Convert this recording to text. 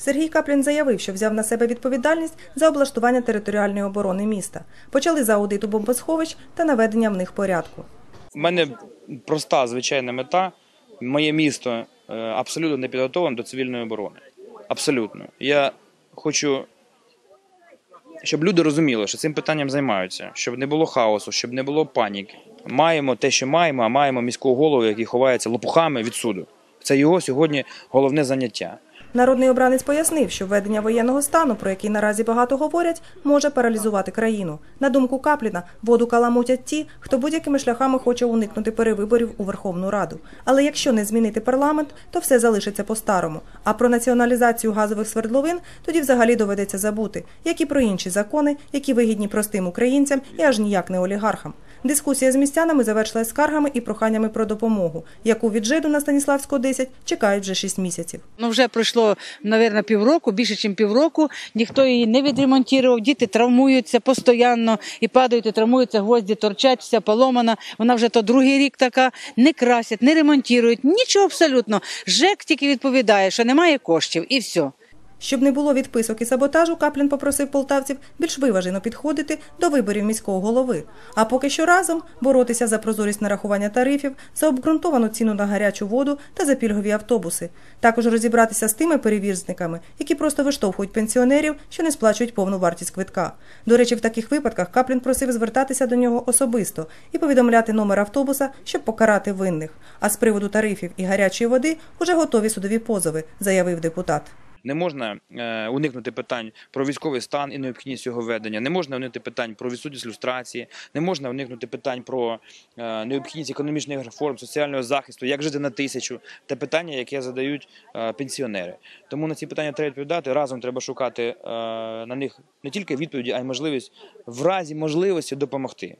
Сергій Каплін заявив, що взяв на себе відповідальність за облаштування територіальної оборони міста. Почали за аудиту бомбосховищ та наведення в них порядку. У мене проста звичайна мета. Моє місто е, абсолютно не підготовлене до цивільної оборони. Абсолютно. Я хочу, щоб люди розуміли, що цим питанням займаються, щоб не було хаосу, щоб не було паніки. Маємо те, що маємо, а маємо міського голову, який ховається лопухами від суду. Це його сьогодні головне заняття. Народний обранець пояснив, що введення воєнного стану, про який наразі багато говорять, може паралізувати країну. На думку Капліна, воду каламутять ті, хто будь-якими шляхами хоче уникнути перевиборів у Верховну Раду. Але якщо не змінити парламент, то все залишиться по-старому. А про націоналізацію газових свердловин тоді взагалі доведеться забути, як і про інші закони, які вигідні простим українцям і аж ніяк не олігархам. Дискусія з містянами завершилась скаргами і проханнями про допомогу, яку від ЖЕДу на Станіславського 10 чекають вже 6 місяців. Ну вже пройшло, мабуть, півроку, більше, ніж півроку. Ніхто її не відремонтував. Діти травмуються постійно і падають, і травмуються, гвозді торчать, вся поломана. Вона вже то другий рік така. Не красять, не ремонтують, нічого абсолютно. ЖЕК тільки відповідає, що немає коштів, і все. Щоб не було відписок і саботажу, Каплін попросив полтавців більш виважено підходити до виборів міського голови. А поки що разом боротися за прозорість нарахування тарифів, за обґрунтовану ціну на гарячу воду та за пільгові автобуси. Також розібратися з тими перевізниками, які просто виштовхують пенсіонерів, що не сплачують повну вартість квитка. До речі, в таких випадках Каплін просив звертатися до нього особисто і повідомляти номер автобуса, щоб покарати винних. А з приводу тарифів і гарячої води уже готові судові позови, заявив депутат. Не можна е, уникнути питань про військовий стан і необхідність його ведення. Не можна уникнути питань про відсутність люстрації, не можна уникнути питань про е, необхідність економічних реформ, соціального захисту, як жити на тисячу. Те питання, яке задають е, пенсіонери. Тому на ці питання треба відповідати. Разом треба шукати на них не тільки відповіді, а й можливість в разі можливості допомогти.